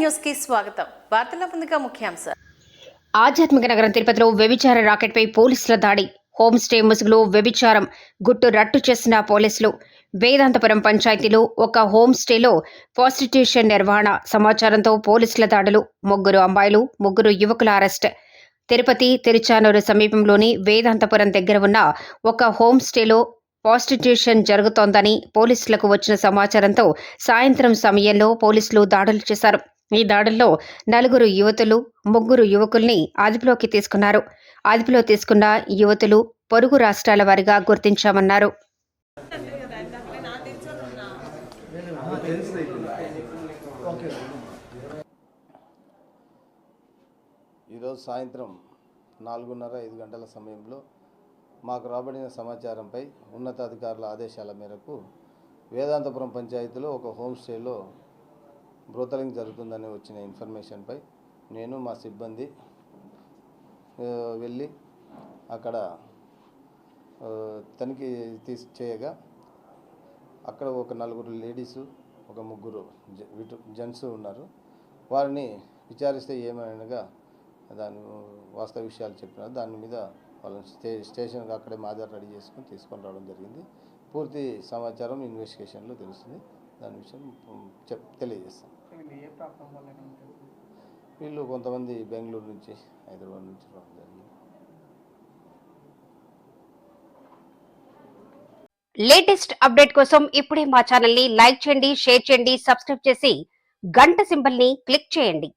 న్యూస్కి స్వాగతం. వార్తల ముందుగా ముఖ్యాంశాలు. ఆధ్యాత్మిక నగరం తిరుపతిలో వ్యభిచార రాకెట్పై పోలీసుల దాడి. హోమ్ స్టే ముసుగులో వ్యభిచారం. గుట్టు రట్టు చేసిన పోలీసులు. వేదాంతపురం పంచాయతీలో ఒక హోమ్ స్టేలో ప్రాస్టిట్యూషన్ నిర్వహణ. సమాచారంతో పోలీసుల దాడులు. ముగ్గురు అమ్మాయిలు ముగ్గురు యువకుల అరెస్ట్. తిరుపతి తిరుచానూరు సమీపంలోని వేదాంతపురం దగ్గర ఉన్న ఒక హోమ్ స్టేలో ప్రాస్టిట్యూషన్ జరుగుతోందని పోలీసులకు వచ్చిన సమాచారంతో సాయంత్రం సమయంలో పోలీసులు దాడులు చేశారు. ఈ దాడుల్లో నలుగురు యువతులు ముగ్గురు యువకుల్ని అదుపులోకి తీసుకున్నారు. అదుపులో తీసుకున్న యువతులు పొరుగు రాష్ట్రాల వారిగా గుర్తించామన్నారు. ఈరోజు సాయంత్రం నాలుగున్నర ఐదు గంటల సమయంలో మాకు రాబడిన సమాచారంపై ఉన్నతాధికారుల ఆదేశాల మేరకు వేదాంతపురం పంచాయతీలో ఒక హోమ్ స్టేలో బ్రోతలింగ్ జరుగుతుందని వచ్చిన ఇన్ఫర్మేషన్పై నేను మా సిబ్బంది వెళ్ళి అక్కడ తనిఖీ తీసి చేయగా అక్కడ ఒక నలుగురు లేడీసు ఒక ముగ్గురు విటు- జెంట్స్ ఉన్నారు. వారిని విచారిస్తే ఏమనగా దాని వాస్తవ విషయాలు చెప్పినారు దాని మీద వాళ్ళని స్టే స్టేషన్కి అక్కడే మాదర్ రెడీ చేసుకొని తీసుకొని రావడం జరిగింది. పూర్తి సమాచారం ఇన్వెస్టిగేషన్లో తెలుస్తుంది. దాని విషయం చెప్ తెలియజేస్తాను వీళ్ళు వల్ల వీళ్ళు కొంతమంది బెంగళూరు నుంచి హైదరాబాద్ నుంచి రావడం జరిగింది. లేటెస్ట్ అప్డేట్ కోసం ఇప్పుడే మా ఛానల్ని లైక్ చేయండి షేర్ చేయండి సబ్స్క్రైబ్ చేసి గంట సింబల్ని క్లిక్ చేయండి.